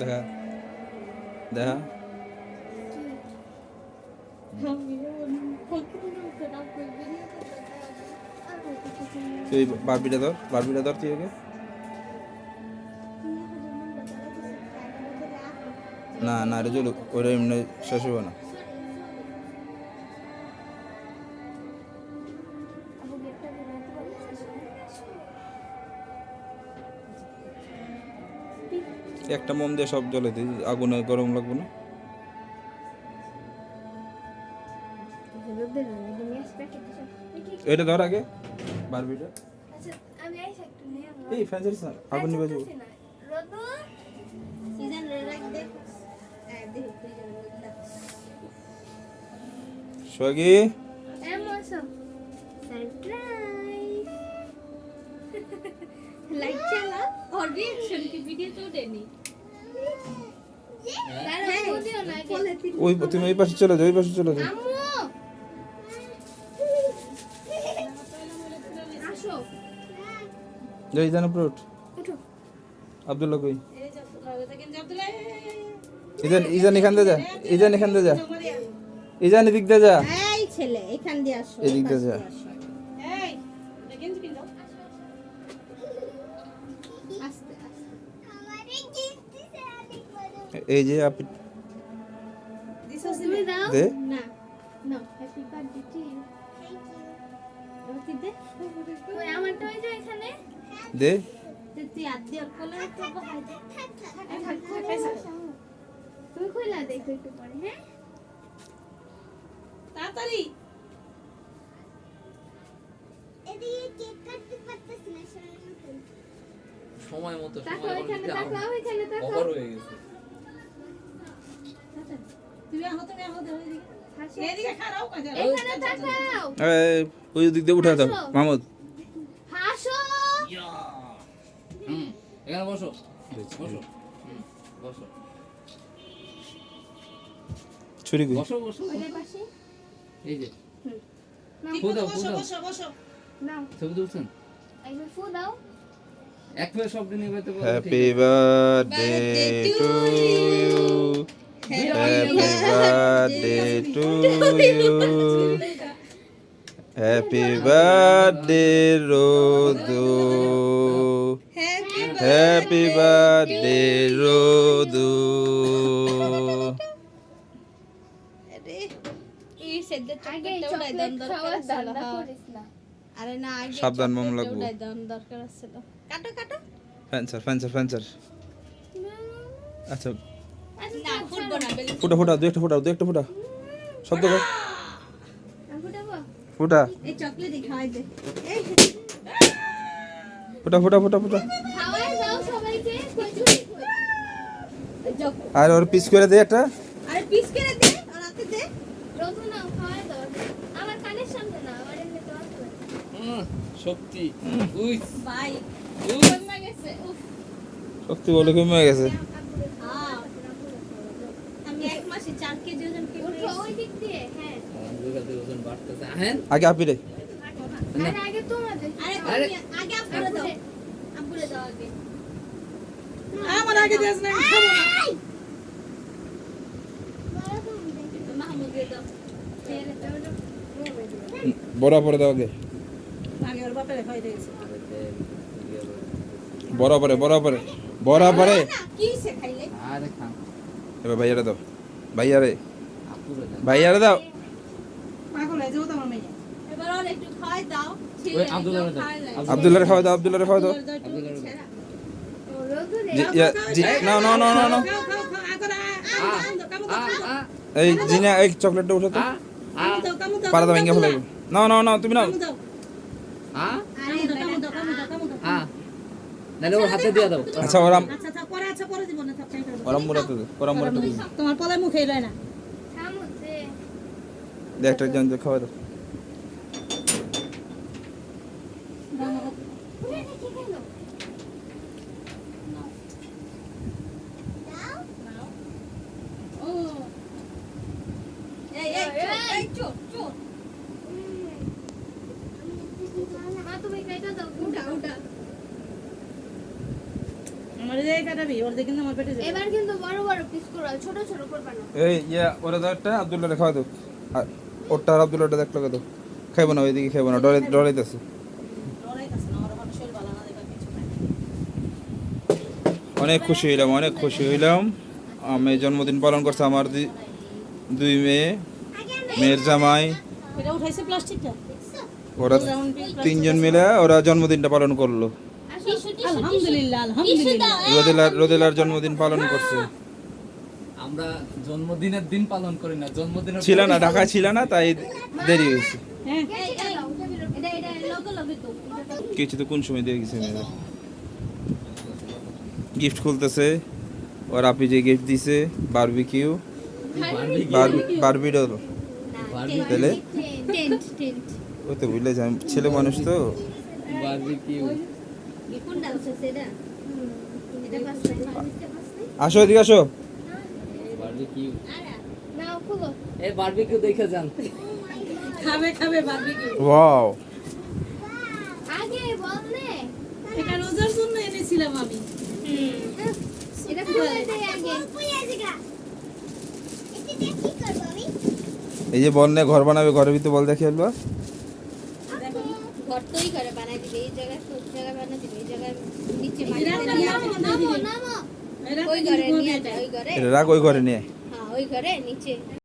দেখা। দেখা। তুই বারবিটা ধর বারবিটা ধর তুই ওকে না না রে চলুক ওটা এমনি শেষ হবে না। একটা মোম দিয়ে সব জ্বলে দিই, আগুনে গরম লাগবে না। এটা ধর আগে, বারবিটা। এই আগুন নিবে হ্যাঁ? ওই তুমি ওই পাশে চলে যাও ওই পাশে চলে যাও যাই জানো প্রুট আব্দুল্লাহ কই? ইজান ইজান এখান যা। ইজান এখান যা। ইজান এদিক যা। এই যা। এই যে আপনি দে। দে। যে সময় মতো সময় ওভার হয়ে গেছে। ওই দিক। দিয়ে উঠা দাও মাহমুদ হুম এখানে বসো। বসো। হুম, বসো। ছুরি কই? বসো বসো। এই যে। নাও ফু দাও ফু বসো দাও বসো বসো। নাও। ছবি তুলছেন? একবার ফু দাও happy birthday to you happy birthday to you happy birthday Rodu happy birthday Rodu আগে চকলেট দরকার খাওয়ার ছিল ধান্দা হ্যাঁ। করিস না আরে না আগে সাবধান মোম লাগবো। দরকার ছিল কাটো কাটো। ফ্যান্সার ফ্যান্সার ফ্যান্সার। আচ্ছা। না ফুটবো না বেলুন। ফুটা ফুটা দু একটা ফুটা দু একটা ফুটা শব্দ কর। ফুটা। ফুটা ফুটা ফুটা ফুটা। আর ওর পিস করে দে একটা। আরে পিস করে দে আর হাতে দে। দাও। আমার কানের সামনে না আমার শক্তি উই বাই কমে গেছে উফ শক্তি বলে কমে গেছে হ্যাঁ হ্যাঁ আগে আপি রে আমার আগে দিস না বড় পরে দাও আগে ওর বাপেরে খাই দিয়েছে বড় পরে বড় পরে বড় পরে না কি সে খাইলে আরে খান এবার ভাইয়ারে দাও ভাইয়ারে আপুরে দেন ভাইয়ারে দাও পাগল হয়ে যাব তোমার মেয়ে। এবার খাওয়াই দাও ওই আব্দুল্লাহ দাও। আব্দুল্লাহরে খাওয়া দাও আব্দুল্লাহরে খাওয়া দাও। আব্দুল্লাহ না না না না। না এই জিনা এই চকলেটটা উঠো তো। আ আ। দাও কামু দাও পারা দাও। ভেঙে ফেলাই না না না তুমি না আ কামু দাও কামু দাও কামু দাও কামু দাও আ নালে ওর হাতে দিয়ে দাও। আচ্ছা ওরা আচ্ছা আচ্ছা পরে আচ্ছা পরে দিব না থাকতে ওরা মুরাতে দে ওরা মুরাতে তোমার পলে মুখে রয় না সামুদ্রে দে একটা জন দে খাওয়া দাও। উঠে দেখে গেল ও এই এই এই চোর চোর মা তুমি কেটে দাও উঠা উঠা আমার এই কাটাবি ওর আমার পেটে যাবে এবার কিন্তু বড় বড় পিস করো ছোট ছোট করবা না এই ইয়া ওরা আব্দুল্লাহ খাওয়া দাও আর ওরটা আর আব্দুল্লাহটা দেখল দাও খাইবো না ওইদিকে খাইবো না। ডরে ডরাইতেছে। লড়াইতেছে না আমার মানুষের ভালো না দেখা কিছু নাই। অনেক খুশি হইলাম অনেক খুশি হইলাম। আমি জন্মদিন পালন করছে আমার দুই- দুই মেয়ে মেয়ের জামাই। এটা উঠাইছে প্লাস্টিকটা? ওরা তিনজন মিলে ওরা জন্মদিনটা পালন করল। আলহামদুলিল্লাহ আলহামদুলিল্লাহ। রোদেলার রোদেলার জন্মদিন পালন করছে। আমরা জন্মদিনের দিন পালন করি না জন্মদিনের ছিল না ঢাকায় ছিল না তাই দেরি হয়েছে। হ্যাঁ। কিছু তো কোন সময় দিয়ে গেছে গিফট খুলতেছে ওর আপনি যে গিফট দিছে বারবিকিউ বারবি ডল তাহলে? টেন্ট টেন্ট ওই তো বুঝলে ছেলে মানুষ তো। বারবিকিউ আসো এদিকে আসো বারবিকিউ নাও খুলো এই বারবিকিউ দেখে যান খাবে খাবে বারবিকিউ ওয়াও আগে এটা রোজার জন্য এনেছিলাম আমি এটা খুলে দে আগে এই যে বল নে ঘর বানাবে ঘরের ভিতরে বল দেখে ফেলবা ঘর তৈরি করে বানাই দিবে। এই জায়গায় সব জায়গায় বানাই দিবে এই জায়গায় নিচে ওই ঘরে নিয়ে যায় ওই ঘরে। রাগ ওই ঘরে নিয়ে। হ্যাঁ ওই ঘরে নিচে।